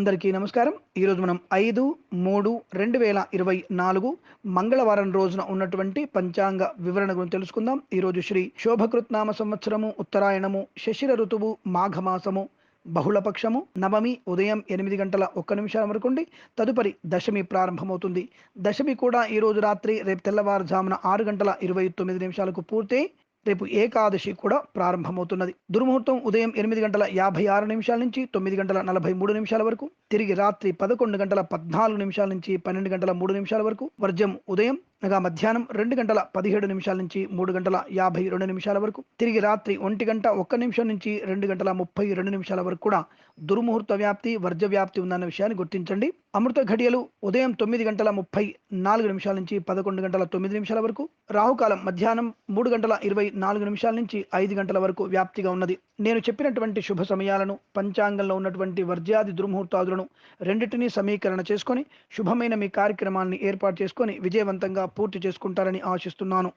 అందరికీ నమస్కారం. ఈరోజు మనం ఐదు మూడు రెండు వేల ఇరవై నాలుగు మంగళవారం రోజున ఉన్నటువంటి పంచాంగ వివరణ గురించి తెలుసుకుందాం. ఈరోజు శ్రీ శోభకృత్నామ సంవత్సరము ఉత్తరాయణము శశిర ఋతువు మాఘమాసము బహుళపక్షము నవమి ఉదయం ఎనిమిది గంటల ఒక్క నిమిషాల వరకుండి తదుపరి దశమి ప్రారంభమవుతుంది. దశమి కూడా ఈ రోజు రాత్రి రేపు తెల్లవారుజామున ఆరు గంటల ఇరవై తొమ్మిది నిమిషాలకు పూర్తి. రేపు ఏకాదశి కూడా ప్రారంభమవుతున్నది. దుర్ముహూర్తం ఉదయం ఎనిమిది గంటల యాభై ఆరు నిమిషాల నుంచి తొమ్మిది గంటల నలభై మూడు నిమిషాల వరకు తిరిగి రాత్రి పదకొండు గంటల పద్నాలుగు నిమిషాల నుంచి పన్నెండు గంటల మూడు నిమిషాల వరకు వర్జం ఉదయం అనగా మధ్యాహ్నం రెండు గంటల పదిహేడు నిమిషాల నుంచి మూడు గంటల యాభై రెండు నిమిషాల వరకు తిరిగి రాత్రి ఒంటి గంట ఒక్క నిమిషం నుంచి రెండు గంటల ముప్పై రెండు నిమిషాల వరకు కూడా దుర్ముహూర్త వ్యాప్తి వర్జ వ్యాప్తి ఉందన్న విషయాన్ని గుర్తించండి. అమృత ఘడియలు ఉదయం తొమ్మిది గంటల ముప్పై నాలుగు నిమిషాల నుంచి పదకొండు గంటల తొమ్మిది నిమిషాల వరకు రాహుకాలం మధ్యాహ్నం మూడు గంటల ఇరవై నాలుగు నిమిషాల నుంచి ఐదు గంటల వరకు వ్యాప్తిగా ఉన్నది. నేను చెప్పినటువంటి శుభ సమయాలను పంచాంగంలో ఉన్నటువంటి వర్జ్యాది దుర్ముహూర్తాదులను రెండింటినీ సమీకరణ చేసుకొని శుభమైన మీ కార్యక్రమాన్ని ఏర్పాటు చేసుకొని విజయవంతంగా పూర్తి చేసుకుంటారని ఆశిస్తున్నాను.